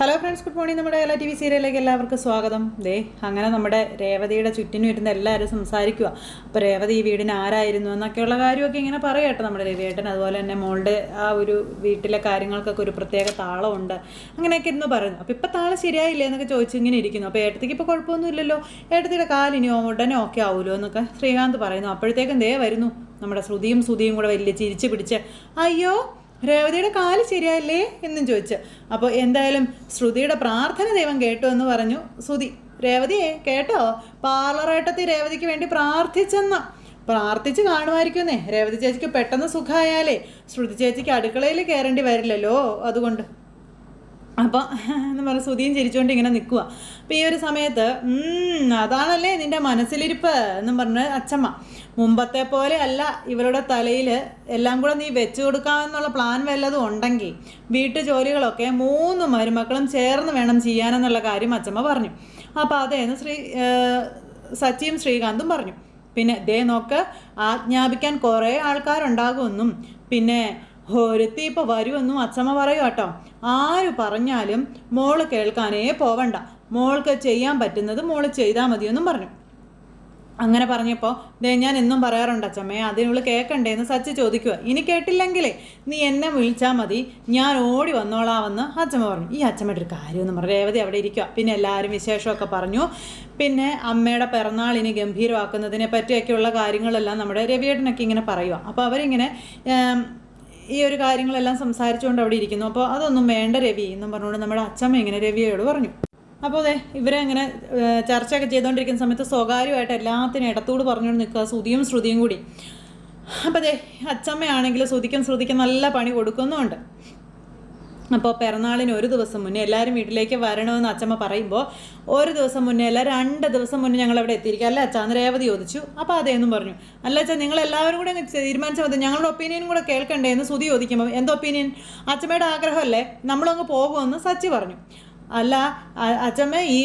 Hello friends good morning നമ്മുടെ എല്ലാ T V സീരിയലിലേക്ക് എല്ലാവർക്കും സ്വാഗതം. ദേ അങ്ങനെ നമ്മുടെ രേവതിയുടെ ചുറ്റിനും ഇരുന്ന് എല്ലാവരും സംസാരിക്കുക അപ്പോൾ രേവതി ഈ വീടിന് ആരായിരുന്നു എന്നൊക്കെയുള്ള കാര്യമൊക്കെ ഇങ്ങനെ പറയട്ടെ നമ്മുടെ രവിയേട്ടൻ. അതുപോലെ തന്നെ മോളുടെ ആ ഒരു വീട്ടിലെ കാര്യങ്ങൾക്കൊക്കെ ഒരു പ്രത്യേക താളമുണ്ട്. അങ്ങനെയൊക്കെ ഇരുന്ന് പറയുന്നു. അപ്പോൾ ഇപ്പോൾ താളം ശരിയായില്ലേ എന്നൊക്കെ ചോദിച്ചു ഇങ്ങനെ ഇരിക്കുന്നു. അപ്പോൾ ഏട്ടത്തിക്ക് ഇപ്പോൾ കുഴപ്പമൊന്നുമില്ലല്ലോ. ഏട്ടത്തിയുടെ കാലിനി ഉടനെ ഓക്കെ ആവുമല്ലോ എന്നൊക്കെ ശ്രീകാന്ത് പറയുന്നു. അപ്പോഴത്തേക്കും ദേ വരുന്നു. നമ്മുടെ ശ്രുതിയും ശ്രുതിയും കൂടെ വലിയ ചിരിച്ച് പിടിച്ച് അയ്യോ രേവതിയുടെ കാൽ ശരിയായില്ലേ എന്നും ചോദിച്ചു. അപ്പോൾ എന്തായാലും ശ്രുതിയുടെ പ്രാർത്ഥന ദൈവം കേട്ടു എന്ന് പറഞ്ഞു. ശ്രുതി രേവതിയെ കേട്ടോ? പാർലറേട്ടത്തി രേവതിക്ക് വേണ്ടി പ്രാർത്ഥിച്ചെന്ന്. പ്രാർത്ഥിച്ച് കാണുമായിരിക്കുന്നേ രേവതി ചേച്ചിക്ക് പെട്ടെന്ന് സുഖമായാലേ ശ്രുതി ചേച്ചിക്ക് അടുക്കളയിൽ കയറേണ്ടി വരില്ലല്ലോ അതുകൊണ്ട്. അപ്പോൾ എന്ന് പറഞ്ഞ സുതിയും ചിരിച്ചുകൊണ്ട് ഇങ്ങനെ നിൽക്കുക അപ്പോൾ ഈ ഒരു സമയത്ത് "ഉം, അതാണല്ലേ നിന്റെ മനസ്സിലിരിപ്പ്? എന്നും പറഞ്ഞ് അച്ചമ്മ മുമ്പത്തെ പോലെ അല്ല ഇവരുടെ തലയിൽ എല്ലാം കൂടെ നീ വെച്ചു കൊടുക്കാമെന്നുള്ള പ്ലാൻ വല്ലതും ഉണ്ടെങ്കിൽ വീട്ടു ജോലികളൊക്കെ മൂന്ന് മരുമക്കളും ചേർന്ന് വേണം ചെയ്യാനെന്നുള്ള കാര്യം അച്ചമ്മ പറഞ്ഞു. അപ്പോൾ അതേന്ന് ശ്രീ സച്ചിയും ശ്രീകാന്തും പറഞ്ഞു. പിന്നെ ദേ നോക്ക് ആജ്ഞാപിക്കാൻ കുറേ ആൾക്കാരുണ്ടാകുമെന്നും പിന്നെ ഒരുത്തി ഇപ്പോൾ വരുമെന്നും അച്ഛമ്മ പറയൂ കേട്ടോ. ആര് പറഞ്ഞാലും മോൾ കേൾക്കാനേ പോവണ്ട. മോൾക്ക് ചെയ്യാൻ പറ്റുന്നത് മോൾ ചെയ്താൽ മതിയെന്നും പറഞ്ഞു. അങ്ങനെ പറഞ്ഞപ്പോൾ ദേ ഞാൻ എന്നും പറയാറുണ്ട് അച്ചമ്മേ അതിനുള്ളിൽ കേൾക്കണ്ടേന്ന് സച്ചി ചോദിക്കുക ഇനി കേട്ടില്ലെങ്കിലേ നീ എന്നെ വിളിച്ചാൽ മതി. ഞാൻ ഓടി വന്നോളാമെന്ന് അച്ഛമ്മ പറഞ്ഞു. ഈ അച്ഛമ്മയുടെ ഒരു കാര്യമെന്ന് പറഞ്ഞു രേവതി അവിടെ ഇരിക്കുക പിന്നെ എല്ലാവരും വിശേഷമൊക്കെ പറഞ്ഞു. പിന്നെ അമ്മയുടെ പിറന്നാൾ ഇനി ഗംഭീരമാക്കുന്നതിനെ പറ്റിയൊക്കെയുള്ള കാര്യങ്ങളെല്ലാം നമ്മുടെ രവിയേട്ടനൊക്കെ ഇങ്ങനെ പറയുക അപ്പോൾ അവരിങ്ങനെ ഈ ഒരു കാര്യങ്ങളെല്ലാം സംസാരിച്ചുകൊണ്ട് അവിടെ ഇരിക്കുന്നു. അപ്പോൾ അതൊന്നും വേണ്ട രവി എന്നും പറഞ്ഞുകൊണ്ട് നമ്മുടെ അച്ഛമ്മ ഇങ്ങനെ രവിയോട് പറഞ്ഞു. അപ്പോൾ അതെ ഇവരെ അങ്ങനെ ചർച്ച ചർച്ചയൊക്കെ ചെയ്തുകൊണ്ടിരിക്കുന്ന സമയത്ത് സ്വകാര്യമായിട്ട് എല്ലാത്തിനും ഇടത്തോട് പറഞ്ഞുകൊണ്ട് നിൽക്കുക ശ്രുതിയും ശ്രുതിയും കൂടി. അപ്പോൾ അതെ അച്ഛമ്മയാണെങ്കിൽ ശ്രുതിക്കും ശ്രുതിക്കും നല്ല പണി കൊടുക്കുന്നുമുണ്ട്. അപ്പോൾ പിറന്നാളിന് ഒരു ദിവസം മുന്നേ എല്ലാവരും വീട്ടിലേക്ക് വരണമെന്ന് അച്ചമ്മ പറയുമ്പോൾ ഒരു ദിവസം മുന്നേ അല്ല രണ്ട് ദിവസം മുന്നേ ഞങ്ങൾ അവിടെ എത്തിയിരിക്കുക. അല്ല അച്ഛാന്ന് രേവതി ചോദിച്ചു. അപ്പോൾ അതേന്നും പറഞ്ഞു. അല്ല അച്ഛാ നിങ്ങൾ എല്ലാവരും കൂടെ തീരുമാനിച്ച മതി. ഞങ്ങളുടെ ഒപ്പീനിയനും കൂടെ കേൾക്കണ്ടേ എന്ന് സുതി ചോദിക്കുമ്പോൾ എന്തോ ഒപ്പീനിയൻ? അച്ഛമ്മയുടെ ആഗ്രഹമല്ലേ? നമ്മളങ്ങ് പോകുമെന്ന് സച്ചി പറഞ്ഞു. അല്ല അച്ഛമ്മ ഈ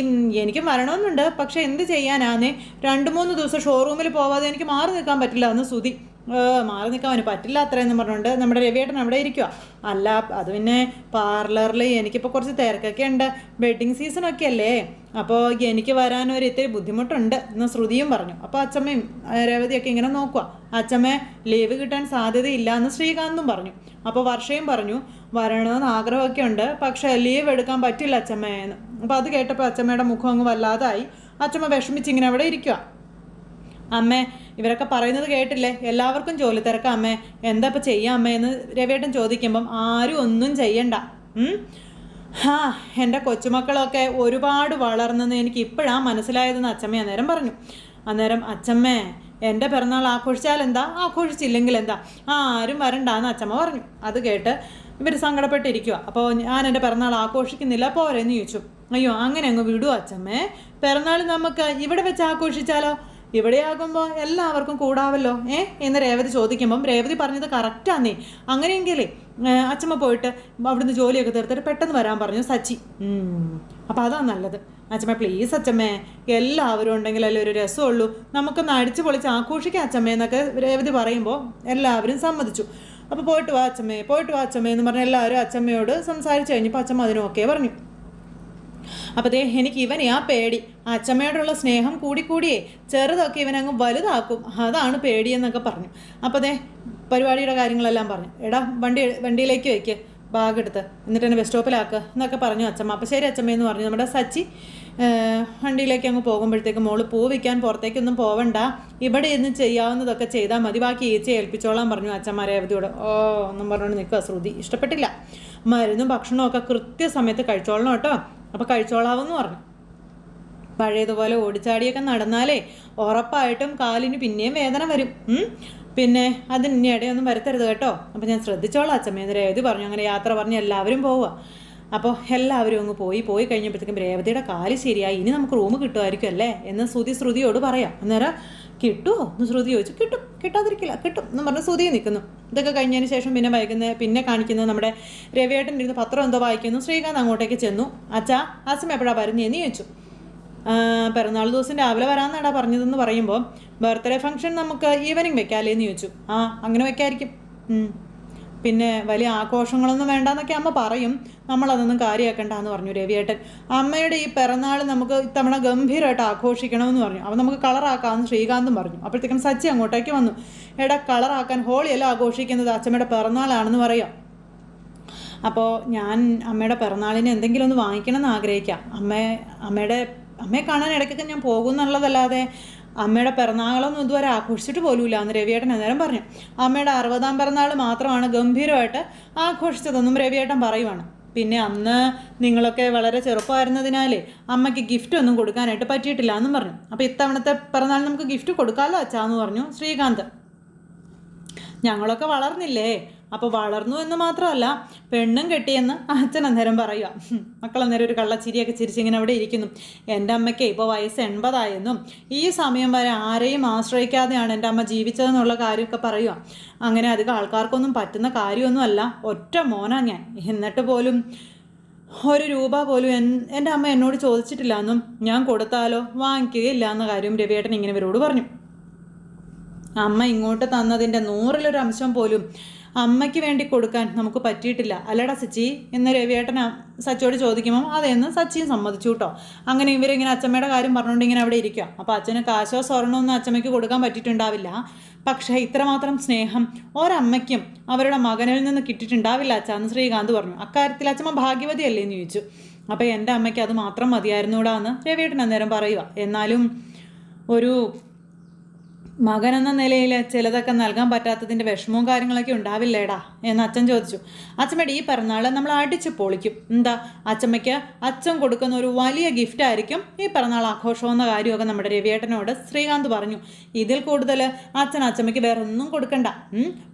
എനിക്കും വരണമെന്നുണ്ട്. പക്ഷെ എന്ത് ചെയ്യാനാന്നേ? രണ്ട് മൂന്ന് ദിവസം ഷോറൂമിൽ പോവാതെ എനിക്ക് മാറി നിൽക്കാൻ പറ്റില്ല എന്ന് സുതി മാറി നിൽക്കാൻ അവന് പറ്റില്ല അത്രയെന്ന് പറഞ്ഞുകൊണ്ട് നമ്മുടെ രവിയേട്ടൻ അവിടെ ഇരിക്കുക അല്ല അത് പിന്നെ പാർലറിൽ എനിക്കിപ്പോൾ കുറച്ച് തിരക്കൊക്കെ ഉണ്ട്. വെഡ്ഡിങ് സീസണൊക്കെ അല്ലേ? അപ്പോൾ എനിക്ക് വരാൻ ഒരു ഇത്തിരി ബുദ്ധിമുട്ടുണ്ട് എന്ന് ശ്രുതിയും പറഞ്ഞു. അപ്പോൾ അച്ചമ്മയും ഏ, രേവതിയൊക്കെ ഇങ്ങനെ നോക്കുക അച്ചമ്മ ലീവ് കിട്ടാൻ സാധ്യതയില്ല എന്ന് ശ്രീകാന്തും പറഞ്ഞു. അപ്പോൾ വർഷയും പറഞ്ഞു വരണമെന്ന് ആഗ്രഹമൊക്കെ ഉണ്ട് പക്ഷേ ലീവ് എടുക്കാൻ പറ്റില്ല അച്ചമ്മയെന്ന് അപ്പോൾ അത് കേട്ടപ്പോൾ അച്ചമ്മയുടെ മുഖം അങ്ങ് വല്ലാതായി. അച്ചമ്മ വിഷമിച്ച് ഇങ്ങനെ അവിടെ ഇരിക്കുക അമ്മേ ഇവരൊക്കെ പറയുന്നത് കേട്ടില്ലേ? എല്ലാവർക്കും ജോലി തിരക്കാം അമ്മേ. എന്താ ഇപ്പം ചെയ്യാം അമ്മേ എന്ന് രവിയേട്ടൻ ചോദിക്കുമ്പം ആരും ഒന്നും ചെയ്യണ്ട? ഹാ എന്റെ കൊച്ചുമക്കളൊക്കെ ഒരുപാട് വളർന്നെന്ന് എനിക്ക് ഇപ്പോഴാണ് മനസ്സിലായതെന്ന് അച്ഛമ്മ അന്നേരം പറഞ്ഞു. അന്നേരം അച്ചമ്മേ എന്റെ പിറന്നാൾ ആഘോഷിച്ചാൽ എന്താ? ആഘോഷിച്ചില്ലെങ്കിൽ എന്താ? ആരും വരണ്ടാന്ന് അച്ചമ്മ പറഞ്ഞു. അത് കേട്ട് ഇവർ സങ്കടപ്പെട്ടിരിക്കുക അപ്പോൾ ഞാൻ എന്റെ പിറന്നാൾ ആഘോഷിക്കുന്നില്ല പോരെന്ന് ചോദിച്ചു. അയ്യോ അങ്ങനെ അങ്ങ് വിടുവോ അച്ചമ്മേ. പിറന്നാൾ നമുക്ക് ഇവിടെ വെച്ച് ആഘോഷിച്ചാലോ? ഇവിടെയാകുമ്പോൾ എല്ലാവർക്കും കൂടാവല്ലോ. ഏ? എന്ന് രേവതി ചോദിക്കുമ്പം രേവതി പറഞ്ഞത് കറക്റ്റാന്നേ അങ്ങനെയെങ്കിലേ അച്ഛമ്മ പോയിട്ട് അവിടുന്ന് ജോലിയൊക്കെ തീർത്തിട്ട് പെട്ടെന്ന് വരാൻ പറഞ്ഞു സച്ചി. അപ്പോൾ അതാണ് നല്ലത്. അച്ചമ്മ പ്ലീസ് അച്ഛമ്മേ എല്ലാവരും ഉണ്ടെങ്കിലല്ലേ ഒരു രസമുള്ളൂ. നമുക്കൊന്ന് അടിച്ചു പൊളിച്ച് ആഘോഷിക്കാം അച്ചമ്മേ എന്നൊക്കെ രേവതി പറയുമ്പോൾ എല്ലാവരും സമ്മതിച്ചു. അപ്പോൾ പോയിട്ട് വാ അച്ഛമ്മേ പോയിട്ട് വാ അച്ഛമ്മേ എന്ന് പറഞ്ഞ് എല്ലാവരും അച്ഛമ്മയോട് സംസാരിച്ച് കഴിഞ്ഞപ്പോൾ അച്ഛമ്മ അതിനൊക്കെ പറഞ്ഞു. അപ്പോൾ ദേ എനിക്ക് ഇവൻ ആ പേടി. അച്ഛമ്മയോടുള്ള സ്നേഹം കൂടിക്കൂടിയേ ചെറുതൊക്കെ ഇവൻ ഇവനങ്ങ് വലുതാക്കും. അതാണ് പേടിയെന്നൊക്കെ പറഞ്ഞു. അപ്പോൾ ദേ പരിപാടിയുടെ കാര്യങ്ങളെല്ലാം പറഞ്ഞു. എടാ വണ്ടി വണ്ടിയിലേക്ക് വയ്ക്ക്. ബാഗ് എടുത്ത്. എന്നിട്ട് എന്നെ ബസ് സ്റ്റോപ്പിലാക്കുക എന്നൊക്കെ പറഞ്ഞു അച്ഛമ്മ. അപ്പോൾ ശരി അച്ഛമ്മയെന്ന് പറഞ്ഞു. നമ്മുടെ സച്ചി വണ്ടിയിലേക്ക് അങ്ങ് പോകുമ്പോഴത്തേക്ക് മോൾ പൂ വിൽക്കാൻ പുറത്തേക്കൊന്നും പോവണ്ട. ഇവിടെ ഇന്ന് ചെയ്യാവുന്നതൊക്കെ ചെയ്താൽ മതി. ബാക്കി ഏച്ചി ഏൽപ്പിച്ചോളാൻ പറഞ്ഞു അച്ഛന്മാരെ രേവതിയോട്. ഓ ഒന്നും പറഞ്ഞുകൊണ്ട് നിൽക്കുക ശ്രുതി ഇഷ്ടപ്പെട്ടില്ല. മരുന്നും ഭക്ഷണവും ഒക്കെ കൃത്യസമയത്ത് കഴിച്ചോളണം കേട്ടോ. അപ്പോൾ കഴിച്ചോളാവെന്ന് പറഞ്ഞു. പഴയതുപോലെ ഓടിച്ചാടിയൊക്കെ നടന്നാലേ ഉറപ്പായിട്ടും കാലിന് പിന്നെയും വേദന വരും. പിന്നെ അതിന് ഇടയൊന്നും വരുത്തരുത് കേട്ടോ. അപ്പോൾ ഞാൻ ശ്രദ്ധിച്ചോളാം അച്ഛമ്മേന്ന് രേവതി പറഞ്ഞു. അങ്ങനെ യാത്ര പറഞ്ഞ് എല്ലാവരും പോവുക. അപ്പോൾ എല്ലാവരും അങ്ങ് പോയി പോയി കഴിഞ്ഞപ്പോഴത്തേക്കും രേവതിയുടെ കാൽ ശരിയായി. ഇനി നമുക്ക് റൂം കിട്ടുമായിരിക്കും അല്ലേ? എന്ന് ശ്രുതി ശ്രുതിയോട് പറയാം. അന്നേരം കിട്ടുമോ എന്ന് ശ്രുതി ചോദിച്ചു. കിട്ടും കിട്ടാതിരിക്കില്ല കിട്ടും എന്ന് പറഞ്ഞ് ശ്രുതി നിൽക്കുന്നു. ഇതൊക്കെ കഴിഞ്ഞതിന് ശേഷം പിന്നെ വായിക്കുന്നത് പിന്നെ കാണിക്കുന്നത് നമ്മുടെ രവിയേട്ടൻ ഇരുന്ന് പത്രം എന്തോ വായിക്കുന്നു. ശ്രീകാന്ത് അങ്ങോട്ടേക്ക് ചെന്നു. അച്ഛാ എപ്പോഴാ എപ്പോഴാണ് വരുന്നതെന്ന് ചോദിച്ചു. ആ, പിറന്നാൾ ദിവസം രാവിലെ വരാമെന്നാടാ പറഞ്ഞതെന്ന് പറയുമ്പോൾ ബർത്ത്ഡേ ഫംഗ്ഷൻ നമുക്ക് ഈവനിങ് വെക്കാല്ലേന്ന് ചോദിച്ചു. ആ അങ്ങനെ വെക്കായിരിക്കും. പിന്നെ വലിയ ആഘോഷങ്ങളൊന്നും വേണ്ടെന്നൊക്കെ അമ്മ പറയും. നമ്മളതൊന്നും കാര്യമാക്കണ്ട എന്ന് പറഞ്ഞു രവിയേട്ടൻ. അമ്മയുടെ ഈ പിറന്നാൾ നമുക്ക് ഇത്തവണ ഗംഭീരമായിട്ട് ആഘോഷിക്കണമെന്ന് പറഞ്ഞു. അപ്പോൾ നമുക്ക് കളറാക്കാമെന്ന് ശ്രീകാന്തും പറഞ്ഞു. അപ്പോഴത്തേക്കും സച്ചി അങ്ങോട്ടേക്ക് വന്നു. എടാ കളറാക്കാൻ ഹോളിയല്ല ആഘോഷിക്കുന്നത്? അച്ഛമ്മയുടെ പിറന്നാളാണെന്ന് പറയാം. അപ്പോൾ ഞാൻ അമ്മയുടെ പിറന്നാളിന് എന്തെങ്കിലും ഒന്ന് വാങ്ങിക്കണം എന്ന് ആഗ്രഹിക്കാം. അമ്മയെ അമ്മയുടെ അമ്മയെ കാണാൻ ഇടയ്ക്കൊക്കെ ഞാൻ പോകും എന്നുള്ളതല്ലാതെ അമ്മയുടെ പിറന്നാളൊന്നും ഇതുവരെ ആഘോഷിച്ചിട്ട് പോലുമില്ല എന്ന് രവിയേട്ടൻ അന്നേരം പറഞ്ഞു. അമ്മയുടെ അറുപതാം പിറന്നാൾ മാത്രമാണ് ഗംഭീരമായിട്ട് ആഘോഷിച്ചതെന്നും രവിയേട്ടൻ പറയുവാണ്. പിന്നെ അന്ന് നിങ്ങളൊക്കെ വളരെ ചെറുപ്പമായിരുന്നതിനാലേ അമ്മയ്ക്ക് ഗിഫ്റ്റ് ഒന്നും കൊടുക്കാനായിട്ട് പറ്റിയിട്ടില്ല എന്നും പറഞ്ഞു. അപ്പോൾ ഇത്തവണത്തെ പിറന്നാൾ നമുക്ക് ഗിഫ്റ്റ് കൊടുക്കാമല്ലോ അച്ഛാന്ന് പറഞ്ഞു ശ്രീകാന്ത്. ഞങ്ങളൊക്കെ വളർന്നില്ലേ? അപ്പോൾ വളർന്നു എന്ന് മാത്രമല്ല പെണ്ണും കെട്ടിയെന്ന് അച്ഛൻ അന്നേരം പറയുക മക്കൾ അന്നേരം ഒരു കള്ളച്ചിരിയൊക്കെ ചിരിച്ചിങ്ങനെ അവിടെ ഇരിക്കുന്നു. എന്റെ അമ്മയ്ക്ക് ഇപ്പോൾ വയസ്സ് എൺപതായെന്നും ഈ സമയം വരെ ആരെയും ആശ്രയിക്കാതെയാണ് എന്റെ അമ്മ ജീവിച്ചതെന്നുള്ള കാര്യമൊക്കെ പറയുക അങ്ങനെ അധികം ആൾക്കാർക്കൊന്നും പറ്റുന്ന കാര്യമൊന്നുമല്ല ഒറ്റ മോനാ ഞാൻ. എന്നിട്ട് പോലും ഒരു രൂപ പോലും എൻ എന്റെ അമ്മ എന്നോട് ചോദിച്ചിട്ടില്ല എന്നും ഞാൻ കൊടുത്താലോ? വാങ്ങിക്കുകയില്ല എന്ന കാര്യം രവിയേട്ടൻ ഇങ്ങനെ ഇവരോട് പറഞ്ഞു. അമ്മ ഇങ്ങോട്ട് തന്നതിന്റെ നൂറിലൊരു അംശം പോലും അമ്മയ്ക്ക് വേണ്ടി കൊടുക്കാൻ നമുക്ക് പറ്റിയിട്ടില്ല. അല്ലടാ സച്ചി എന്ന് രവിയേട്ടൻ സച്ചിയോട് ചോദിക്കുമ്പോൾ അതെന്ന് സച്ചിയും സമ്മതിച്ചു കേട്ടോ. അങ്ങനെ ഇവരിങ്ങനെ അച്ചമ്മയുടെ കാര്യം പറഞ്ഞുകൊണ്ട് ഇങ്ങനെ അവിടെ ഇരിക്കുക അപ്പോൾ അച്ഛന് കാശോ സ്വർണമൊന്നും അച്ചമ്മയ്ക്ക് കൊടുക്കാൻ പറ്റിയിട്ടുണ്ടാവില്ല. പക്ഷേ ഇത്രമാത്രം സ്നേഹം ഒരമ്മയ്ക്കും അവരുടെ മകനിൽ നിന്ന് കിട്ടിയിട്ടുണ്ടാവില്ല അച്ഛാന്ന് ശ്രീകാന്ത് പറഞ്ഞു. അക്കാര്യത്തിൽ അച്ഛമ്മ ഭാഗ്യവതിയല്ലേ എന്ന് ചോദിച്ചു. അപ്പോൾ എന്റെ അമ്മയ്ക്ക് അത് മാത്രം മതിയായിരുന്നൂടാ എന്ന് രവിയേട്ടൻ അന്നേരം പറയുക എന്നാലും ഒരു മകൻ എന്ന നിലയിൽ ചിലതൊക്കെ നൽകാൻ പറ്റാത്തതിന്റെ വിഷമവും കാര്യങ്ങളൊക്കെ ഉണ്ടാവില്ലേടാ? എന്ന് അച്ഛൻ ചോദിച്ചു. അച്ഛമ്മയുടെ ഈ പിറന്നാൾ നമ്മൾ അടിച്ച് പൊളിക്കും. എന്താ? അച്ഛമ്മയ്ക്ക് അച്ഛൻ കൊടുക്കുന്ന ഒരു വലിയ ഗിഫ്റ്റ് ആയിരിക്കും ഈ പിറന്നാൾ ആഘോഷമെന്ന കാര്യമൊക്കെ നമ്മുടെ രവിയേട്ടനോട് ശ്രീകാന്ത് പറഞ്ഞു. ഇതിൽ കൂടുതൽ അച്ഛൻ അച്ഛമ്മയ്ക്ക് വേറൊന്നും കൊടുക്കണ്ട.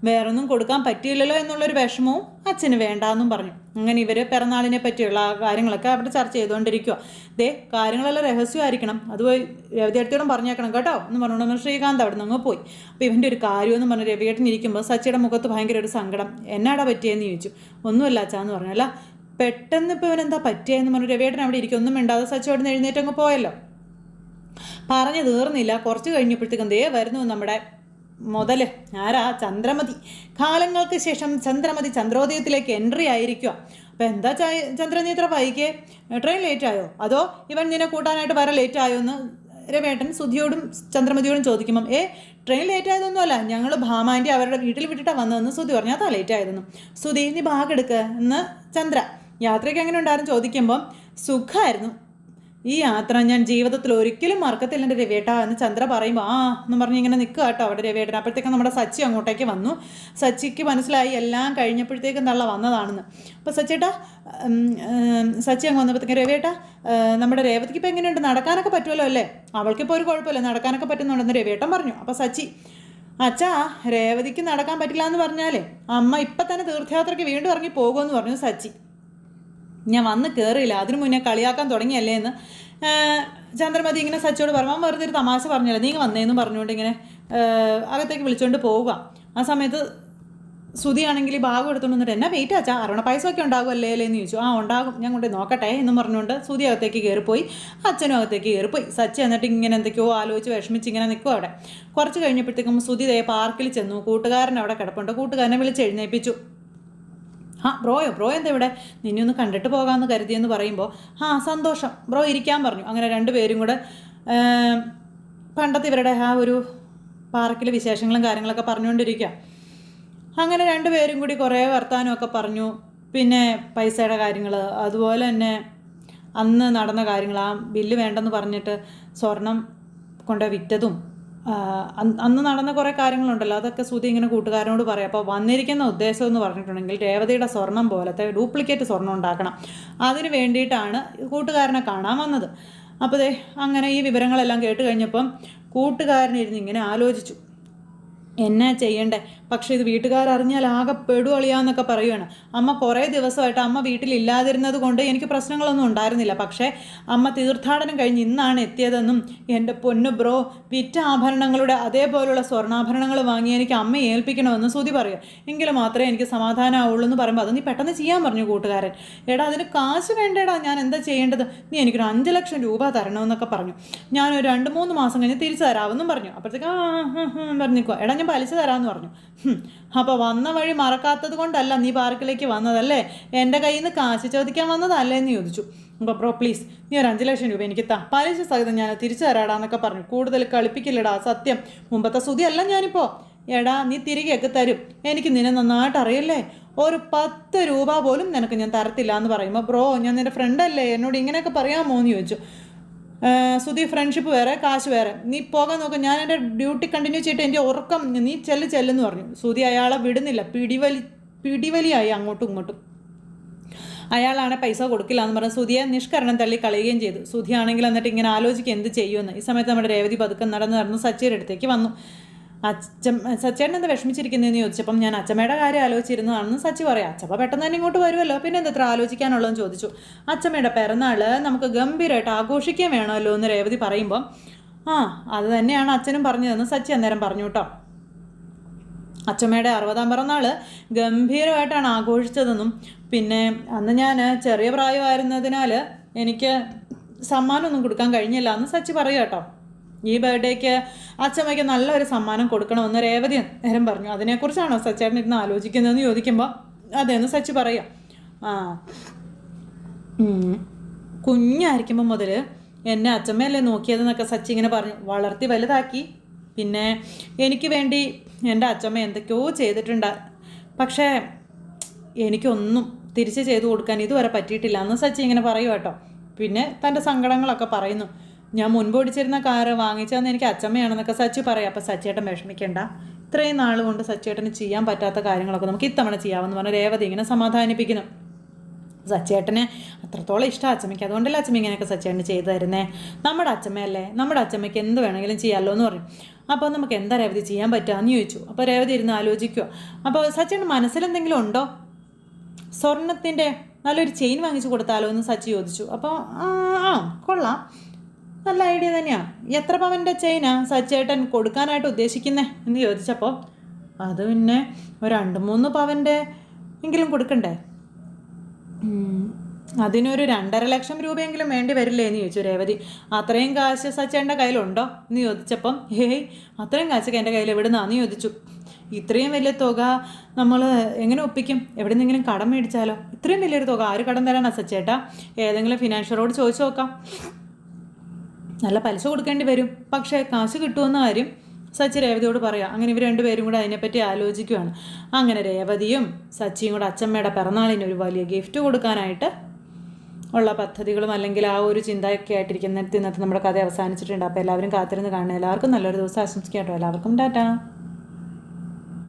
വേറൊന്നും കൊടുക്കാൻ പറ്റിയില്ലല്ലോ എന്നുള്ളൊരു വിഷമവും അച്ഛന് വേണ്ടാന്നും പറഞ്ഞു. അങ്ങനെ ഇവർ പിറന്നാളിനെ പറ്റിയുള്ള കാര്യങ്ങളൊക്കെ അവിടെ ചർച്ച ചെയ്തുകൊണ്ടിരിക്കുക ദേ കാര്യങ്ങളെല്ലാം രഹസ്യമായിരിക്കണം. അത് പോയി രവിദേടത്തിയോടും പറഞ്ഞേക്കണം. കേട്ടോ? എന്ന് പറഞ്ഞുകൊണ്ട് ശ്രീകാന്ത് അവിടെ നിന്ന് പോയി. അപ്പോൾ ഇവന്റെ ഒരു കാര്യമെന്ന് പറഞ്ഞു രവിയേട്ടൻ ഇരിക്കുമ്പോൾ സച്ചിയുടെ മുഖത്ത് ഭയങ്കര ഒരു സങ്കടം. എന്നാടാ പറ്റിയെന്ന്? ചോദിച്ചു. ഒന്നുമല്ല അച്ഛാന്ന് പറഞ്ഞു. അല്ല പെട്ടെന്ന് ഇപ്പോൾ ഇവനെന്താ പറ്റിയെന്ന് പറഞ്ഞു രവിയേട്ടൻ അവിടെ ഇരിക്കും. ഒന്നും മിണ്ടാതെ സച്ചി അവിടെ നിന്ന് എഴുന്നേറ്റ് അങ്ങ് പോയല്ലോ. പറഞ്ഞു തീർന്നില്ല. കുറച്ച് കഴിഞ്ഞപ്പോഴത്തേക്കും ദേ വരുന്നു നമ്മുടെ മുതൽ. ആരാ? ചന്ദ്രമതി. കാലങ്ങൾക്ക് ശേഷം ചന്ദ്രമതി ചന്ദ്രോദയത്തിലേക്ക് എൻട്രി ആയിരിക്കുക അപ്പം എന്താ ഇത്ര വൈകിയേ? ട്രെയിൻ ലേറ്റായോ അതോ ഇവൻ നിന്നെ കൂട്ടാനായിട്ട് വരാൻ ലേറ്റ് ആയോ എന്ന് രവേട്ടൻ സുധിയോടും ചന്ദ്രമതിയോടും ചോദിക്കുമ്പം ഏ ട്രെയിൻ ലേറ്റ് ആയതൊന്നുമല്ല. ഞങ്ങൾ ഭാമാന്റെ അവരുടെ വീട്ടിൽ വിട്ടിട്ടാണ് വന്നതെന്ന് സുധി പറഞ്ഞു. അതാ ലേറ്റ് ആയതെന്നും. സുധി നീ ഭാഗെടുക്കുക എന്ന് ചന്ദ്ര യാത്രയ്ക്ക് എങ്ങനെ ഉണ്ടായിരുന്നു? ചോദിക്കുമ്പം സുഖമായിരുന്നു ഈ യാത്ര ഞാൻ ജീവിതത്തിൽ ഒരിക്കലും മറക്കത്തില്ല രവിയേട്ട എന്ന് ചന്ദ്ര പറയുമ്പോൾ ആ എന്ന് പറഞ്ഞ് ഇങ്ങനെ നിൽക്കുക കേട്ടോ അവിടെ രവിയേട്ടൻ. അപ്പോഴത്തേക്കും നമ്മുടെ സച്ചി അങ്ങോട്ടേക്ക് വന്നു. സച്ചിക്ക് മനസ്സിലായി എല്ലാം കഴിഞ്ഞപ്പോഴത്തേക്കും തള്ള വന്നതാണെന്ന്. അപ്പോൾ സച്ചേട്ടാ സച്ചി അങ്ങ് വന്നപ്പോഴത്തേക്കും രവിയേട്ട നമ്മുടെ രേവതിക്ക് ഇപ്പോൾ എങ്ങനെയുണ്ട്? നടക്കാനൊക്കെ പറ്റുമല്ലോ അല്ലേ? അവൾക്കിപ്പോൾ ഒരു കുഴപ്പമില്ല. നടക്കാനൊക്കെ പറ്റുന്നുണ്ടെന്ന് രവിയേട്ടൻ പറഞ്ഞു. അപ്പോൾ സച്ചി അച്ഛാ രേവതിക്ക് നടക്കാൻ പറ്റില്ല എന്ന് പറഞ്ഞാലേ അമ്മ ഇപ്പം തന്നെ തീർത്ഥയാത്രയ്ക്ക് വീണ്ടും ഇറങ്ങി പോകുമെന്ന് പറഞ്ഞു സച്ചി. ഞാൻ വന്ന് കയറിയില്ല അതിനു മുന്നേ കളിയാക്കാൻ തുടങ്ങിയല്ലേ എന്ന്. ചന്ദ്രമതി ഇങ്ങനെ സച്ചോട് പറഞ്ഞു അവൻ വെറുതെ ഒരു തമാശ പറഞ്ഞല്ലോ? നീ വന്നേന്ന് പറഞ്ഞുകൊണ്ട് ഇങ്ങനെ അകത്തേക്ക് വിളിച്ചുകൊണ്ട് പോവുക. ആ സമയത്ത് സുതിയാണെങ്കിൽ ഈ ഭാഗം എടുത്തുകൊണ്ട് വന്നിട്ട് എന്നാ വെയിറ്റ് ആച്ചാ അരുണ പൈസ ഒക്കെ ഉണ്ടാകുമല്ലേ എന്ന് ചോദിച്ചു. ആ ഉണ്ടാകും. ഞാൻ കൊണ്ട് നോക്കട്ടെ എന്ന് പറഞ്ഞുകൊണ്ട് സുതി അകത്തേക്ക് കയറിപ്പോയി. അച്ഛനും അകത്തേക്ക് കയറിപ്പോയി. സച്ചി എന്നിട്ട് ഇങ്ങനെ എന്തൊക്കെയോ ആലോചിച്ച് വിഷമിച്ച് ഇങ്ങനെ നിൽക്കും അവിടെ. കുറച്ച് കഴിഞ്ഞപ്പോഴത്തേക്കും സുതി ദേ പാർക്കിൽ ചെന്നു. കൂട്ടുകാരൻ അവിടെ കിടപ്പുണ്ട്. കൂട്ടുകാരനെ വിളിച്ച് എഴുന്നേൽപ്പിച്ചു ആ ബ്രോയോ ബ്രോ എന്താ ഇവിടെ നിന്നെ ഒന്ന് കണ്ടിട്ട് പോകാമെന്ന് കരുതിയെന്ന് പറയുമ്പോൾ ആ സന്തോഷം. ബ്രോ ഇരിക്കാൻ പറഞ്ഞു. അങ്ങനെ രണ്ടുപേരും കൂടെ പണ്ടത്തെ ഇവരുടെ ആ ഒരു പാർക്കിലെ വിശേഷങ്ങളും കാര്യങ്ങളൊക്കെ പറഞ്ഞുകൊണ്ടിരിക്കുക അങ്ങനെ രണ്ടുപേരും കൂടി കുറേ വർത്തമാനമൊക്കെ പറഞ്ഞു. പിന്നെ പൈസയുടെ കാര്യങ്ങൾ അതുപോലെ തന്നെ അന്ന് നടന്ന കാര്യങ്ങൾ ആ ബില്ല് വേണ്ടെന്ന് പറഞ്ഞിട്ട് സ്വർണം കൊണ്ട് വിറ്റതും അന്ന് നടന്ന കുറേ കാര്യങ്ങളുണ്ടല്ലോ. അതൊക്കെ സൂതി ഇങ്ങനെ കൂട്ടുകാരനോട് പറയാം. അപ്പോൾ വന്നിരിക്കുന്ന ഉദ്ദേശം എന്ന് പറഞ്ഞിട്ടുണ്ടെങ്കിൽ രേവതിയുടെ സ്വർണം പോലത്തെ ഡ്യൂപ്ലിക്കേറ്റ് സ്വർണം ഉണ്ടാക്കണം. അതിന് വേണ്ടിയിട്ടാണ് കൂട്ടുകാരനെ കാണാൻ വന്നത്. അപ്പോൾ ദേ അങ്ങനെ ഈ വിവരങ്ങളെല്ലാം കേട്ട് കഴിഞ്ഞപ്പം കൂട്ടുകാരനിരുന്ന് ഇങ്ങനെ ആലോചിച്ചു. എന്നാ ചെയ്യണ്ടേ? പക്ഷേ ഇത് വീട്ടുകാരറിഞ്ഞാൽ ആകെ പെടുവളിയാന്നൊക്കെ പറയുകയാണ് അമ്മ കുറേ ദിവസമായിട്ട് അമ്മ വീട്ടിലില്ലാതിരുന്നത് കൊണ്ട് എനിക്ക് പ്രശ്നങ്ങളൊന്നും ഉണ്ടായിരുന്നില്ല. പക്ഷേ അമ്മ തീർത്ഥാടനം കഴിഞ്ഞ് ഇന്നാണ് എത്തിയതെന്നും എന്റെ പൊന്നു ബ്രോ വിറ്റ ആഭരണങ്ങളുടെ അതേപോലുള്ള സ്വർണാഭരണങ്ങൾ വാങ്ങി എനിക്ക് അമ്മയെ ഏൽപ്പിക്കണമെന്ന് സുതി പറയും എങ്കിൽ മാത്രമേ എനിക്ക് സമാധാനമാവുള്ളൂ എന്ന് പറയുമ്പോൾ അത് നീ പെട്ടെന്ന് ചെയ്യാൻ പറഞ്ഞു കൂട്ടുകാരൻ. എടാ അതിന് കാശ് വേണ്ടേടാ ഞാൻ എന്താ ചെയ്യേണ്ടത്? നീ എനിക്കൊരു അഞ്ച് ലക്ഷം രൂപ തരണമെന്നൊക്കെ പറഞ്ഞു. ഞാനൊരു രണ്ട് മൂന്ന് മാസം കഴിഞ്ഞ് തിരിച്ചു തരാമെന്നും പറഞ്ഞു. അപ്പോഴത്തേക്ക് ആ ആ, ആ, ആ, പറഞ്ഞു നിൽക്കുക എടാ ഞാൻ പലിശ തരാമെന്ന് പറഞ്ഞു. അപ്പോൾ വന്ന വഴി മറക്കാത്തത് കൊണ്ടല്ല നീ പാർക്കിലേക്ക് വന്നതല്ലേ? എന്റെ കയ്യിൽ നിന്ന് കാശ് ചോദിക്കാൻ വന്നതല്ലേ എന്ന് ചോദിച്ചു. അപ്പോൾ ബ്രോ പ്ലീസ് നീ ഒരു അഞ്ച് ലക്ഷം രൂപ എനിക്ക് താ. പലിശ സഹിതം ഞാൻ തിരിച്ചു തരാടാന്നൊക്കെ പറഞ്ഞു. കൂടുതൽ കളിപ്പിക്കില്ലടാ സത്യം. മുമ്പത്തെ സ്തുതിയല്ല ഞാനിപ്പോൾ എടാ നീ തിരികെയൊക്കെ തരും. എനിക്ക് നിന്നെ നന്നായിട്ട് അറിയില്ലേ ഒരു പത്ത് രൂപ പോലും നിനക്ക് ഞാൻ തരത്തില്ല എന്ന് പറയുമ്പോൾ ബ്രോ ഞാൻ നിന്റെ ഫ്രണ്ടല്ലേ എന്നോട് ഇങ്ങനെയൊക്കെ പറയാമോ? എന്ന് ചോദിച്ചു. സുധി ഫ്രണ്ട്ഷിപ്പ് വേറെ കാശ് വേറെ. നീ പോകാൻ നോക്കും. ഞാൻ എന്റെ ഡ്യൂട്ടി കണ്ടിന്യൂ ചെയ്തിട്ട് എന്റെ ഉറക്കം നീ ചെല്ല് ചെല്ലെന്ന് പറഞ്ഞു. സുധി അയാളെ വിടുന്നില്ല. പിടിവലി പിടിവലിയായി അങ്ങോട്ടും ഇങ്ങോട്ടും. അയാളാണ് പൈസ കൊടുക്കില്ല എന്ന് പറഞ്ഞ് സുധിയെ നിഷ്കരണം തള്ളി കളയുകയും ചെയ്തു. സുധിയാണെങ്കിൽ എന്നിട്ട് ഇങ്ങനെ ആലോചിക്കുക എന്ത് ചെയ്യുമെന്ന്. ഈ സമയത്ത് നമ്മുടെ രേവതി പതുക്കം നടന്ന് നടന്ന് സച്ചിയുടെ അടുത്തേക്ക് വന്നു. അച്ഛൻ സച്ചേട്ടൻ എന്താ വിഷമിച്ചിരിക്കുന്നതെന്ന് ചോദിച്ചപ്പം ഞാൻ അച്ഛമ്മയുടെ കാര്യം ആലോചിച്ചിരുന്നതാണെന്ന് സച്ചി പറയാം. അച്ഛമ്മ പെട്ടെന്ന് തന്നെ ഇങ്ങോട്ട് വരുമല്ലോ. പിന്നെ എന്താ ഇത്ര ആലോചിക്കാനുള്ളതെന്ന് ചോദിച്ചു. അച്ഛമ്മയുടെ പിറന്നാൾ നമുക്ക് ഗംഭീരമായിട്ട് ആഘോഷിക്കാൻ വേണമല്ലോ എന്ന് രേവതി പറയുമ്പം ആ അത് തന്നെയാണ് അച്ഛനും പറഞ്ഞതെന്ന് സച്ചി അന്നേരം പറഞ്ഞു കേട്ടോ. അച്ഛമ്മയുടെ അറുപതാം പിറന്നാൾ ഗംഭീരമായിട്ടാണ് ആഘോഷിച്ചതെന്നും പിന്നെ അന്ന് ഞാൻ ചെറിയ പ്രായമായിരുന്നതിനാൽ എനിക്ക് സമ്മാനമൊന്നും കൊടുക്കാൻ കഴിഞ്ഞില്ല എന്ന് സച്ചി പറയുക കേട്ടോ. ഈ ബർത്ത്ഡേക്ക് അച്ഛമ്മയ്ക്ക് നല്ലൊരു സമ്മാനം കൊടുക്കണമെന്ന് രേവതി നേരം പറഞ്ഞു. അതിനെക്കുറിച്ചാണോ സച്ചേട്ടൻ ഇരുന്ന് ആലോചിക്കുന്നതെന്ന് ചോദിക്കുമ്പോൾ അതെന്ന് സച്ചി പറയാം. ആ കുഞ്ഞായിരിക്കുമ്പോൾ മുതൽ എന്നെ അച്ഛമ്മയല്ലേ നോക്കിയതെന്നൊക്കെ സച്ചി ഇങ്ങനെ പറഞ്ഞു. വളർത്തി വലുതാക്കി. പിന്നെ എനിക്ക് വേണ്ടി എന്റെ അച്ഛമ്മ എന്തൊക്കെയോ ചെയ്തിട്ടുണ്ട്. പക്ഷേ എനിക്കൊന്നും തിരിച്ച് ചെയ്തു കൊടുക്കാൻ ഇതുവരെ പറ്റിയിട്ടില്ല എന്ന് സച്ചി ഇങ്ങനെ പറയും കേട്ടോ. പിന്നെ തന്റെ സങ്കടങ്ങളൊക്കെ പറയുന്നു. ഞാൻ മുൻപ് ഓടിച്ചിരുന്ന കാറ് വാങ്ങിച്ചതെന്ന് എനിക്ക് അച്ചമ്മയാണെന്നൊക്കെ സച്ചി പറയാം. അപ്പോൾ സച്ചിയേട്ടൻ വിഷമിക്കേണ്ട. ഇത്രയും നാൾ കൊണ്ട് സച്ചിയേട്ടന് ചെയ്യാൻ പറ്റാത്ത കാര്യങ്ങളൊക്കെ നമുക്ക് ഇത്തവണ ചെയ്യാമെന്ന് പറഞ്ഞ രേവതി ഇങ്ങനെ സമാധാനിപ്പിക്കുന്നു. സച്ചേട്ടന് അത്രത്തോളം ഇഷ്ടം അച്ചമ്മയ്ക്ക്. അതുകൊണ്ടല്ലേ അച്ചമ്മ ഇങ്ങനെയൊക്കെ സച്ചേട്ടന് ചെയ്തു തരുന്നേ? നമ്മുടെ അച്ചമ്മയല്ലേ? നമ്മുടെ അച്ചമ്മയ്ക്ക് എന്ത് വേണമെങ്കിലും ചെയ്യാമല്ലോ എന്ന് പറയും. അപ്പോൾ നമുക്ക് എന്താ രേവതി ചെയ്യാൻ പറ്റുകയെന്ന് ചോദിച്ചു. അപ്പോൾ രേവതി ഇരുന്ന് ആലോചിക്കുക അപ്പോൾ സച്ചേട്ടൻ മനസ്സിലെന്തെങ്കിലും ഉണ്ടോ? സ്വർണത്തിന്റെ നല്ലൊരു ചെയിൻ വാങ്ങിച്ചു കൊടുത്താലോ എന്ന് സച്ചി ചോദിച്ചു. അപ്പോൾ ആ കൊള്ളാം. നല്ല ഐഡിയ തന്നെയാണ് എത്ര പവന്റെ ചെയിനാ സച്ചേട്ടൻ കൊടുക്കാനായിട്ട് ഉദ്ദേശിക്കുന്നേ എന്ന് ചോദിച്ചപ്പോൾ അത് പിന്നെ ഒരു രണ്ട് മൂന്ന് പവന്റെ എങ്കിലും കൊടുക്കണ്ടേ. അതിനൊരു രണ്ടര ലക്ഷം രൂപയെങ്കിലും വേണ്ടി വരില്ലേ എന്ന് ചോദിച്ചു രേവതി. അത്രയും കാശ് സച്ചേന്റെ കയ്യിലുണ്ടോ എന്ന് ചോദിച്ചപ്പം ഹേയ് അത്രയും കാശൊക്കെ എന്റെ കയ്യിൽ എവിടുന്നാന്ന് ചോദിച്ചു. ഇത്രയും വലിയ തുക നമ്മൾ എങ്ങനെ ഒപ്പിക്കും? എവിടെ നിന്നെങ്കിലും കടം മേടിച്ചാലോ? ഇത്രയും വലിയൊരു തുക ആര് കടം തരാനാ സച്ചേട്ടാ? ഏതെങ്കിലും ഫിനാൻഷ്യറോട് ചോദിച്ചു നോക്കാം. നല്ല പലിശ കൊടുക്കേണ്ടി വരും. പക്ഷേ കാശ് കിട്ടുമെന്ന കാര്യം സച്ചി രേവതിയോട് പറയാം. അങ്ങനെ ഇവർ രണ്ടുപേരും കൂടെ അതിനെപ്പറ്റി ആലോചിക്കുകയാണ് അങ്ങനെ രേവതിയും സച്ചിയും കൂടെ അച്ചമ്മയുടെ പിറന്നാളിന് ഒരു വലിയ ഗിഫ്റ്റ് കൊടുക്കാനായിട്ട് ഉള്ള പദ്ധതികളും അല്ലെങ്കിൽ ആ ഒരു ചിന്തയൊക്കെ ആയിട്ടിരിക്കുന്ന ഇന്നത്തെ നമ്മുടെ കഥ അവസാനിച്ചിട്ടുണ്ട്. അപ്പോൾ എല്ലാവരും കാത്തിരുന്ന് കാണുക. എല്ലാവർക്കും നല്ലൊരു ദിവസം ആശംസിക്കാം കേട്ടോ. എല്ലാവർക്കും ടാറ്റാ.